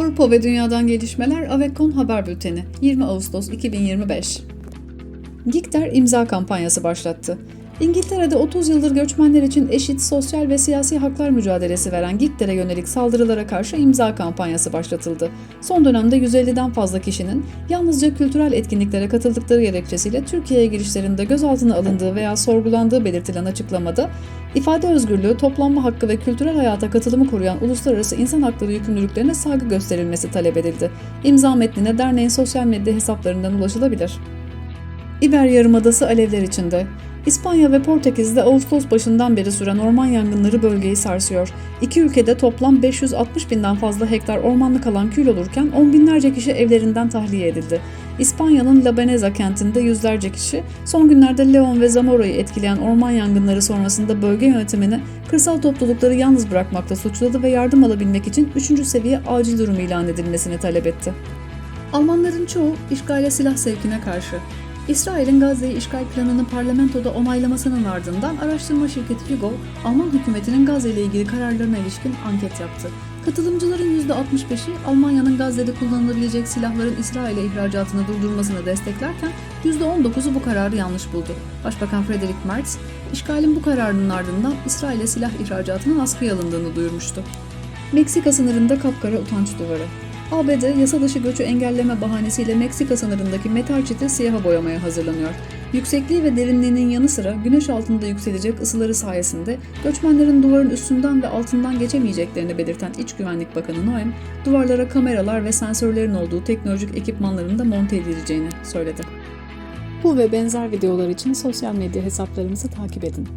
Avrupa ve Dünya'dan gelişmeler Avekon Haber Bülteni 20 Ağustos 2025 Gikter imza kampanyası başlattı. İngiltere'de 30 yıldır göçmenler için eşit sosyal ve siyasi haklar mücadelesi veren Gikter'e yönelik saldırılara karşı imza kampanyası başlatıldı. Son dönemde 150'den fazla kişinin yalnızca kültürel etkinliklere katıldıkları gerekçesiyle Türkiye'ye girişlerinde gözaltına alındığı veya sorgulandığı belirtilen açıklamada, ifade özgürlüğü, toplanma hakkı ve kültürel hayata katılımı koruyan uluslararası insan hakları yükümlülüklerine saygı gösterilmesi talep edildi. İmza metnine derneğin sosyal medya hesaplarından ulaşılabilir. İber Yarımadası alevler içinde. İspanya ve Portekiz'de Ağustos başından beri süren orman yangınları bölgeyi sarsıyor. İki ülkede toplam 560 binden fazla hektar ormanlık alan kül olurken on binlerce kişi evlerinden tahliye edildi. İspanya'nın La Beneza kentinde yüzlerce kişi son günlerde Leon ve Zamora'yı etkileyen orman yangınları sonrasında bölge yönetimini kırsal toplulukları yalnız bırakmakta suçladı ve yardım alabilmek için 3. seviye acil durum ilan edilmesini talep etti. Almanların çoğu işgale silah sevkine karşı. İsrail'in Gazze'yi işgal planını parlamentoda onaylamasının ardından araştırma şirketi Hugo, Alman hükümetinin Gazze ile ilgili kararlarına ilişkin anket yaptı. Katılımcıların %65'i Almanya'nın Gazze'de kullanılabilecek silahların İsrail'e ihracatını durdurmasını desteklerken %19'u bu kararı yanlış buldu. Başbakan Friedrich Merz, işgalin bu kararının ardından İsrail'e silah ihracatının askıya alındığını duyurmuştu. Meksika sınırında kapkara utanç duvarı. ABD yasa dışı göçü engelleme bahanesiyle Meksika sınırındaki metal çiti siyaha boyamaya hazırlanıyor. Yüksekliği ve derinliğinin yanı sıra güneş altında yükselecek ısıları sayesinde göçmenlerin duvarın üstünden ve altından geçemeyeceklerini belirten İç Güvenlik Bakanı Noem, duvarlara kameralar ve sensörlerin olduğu teknolojik ekipmanların da monte edileceğini söyledi. Bu ve benzer videolar için sosyal medya hesaplarımızı takip edin.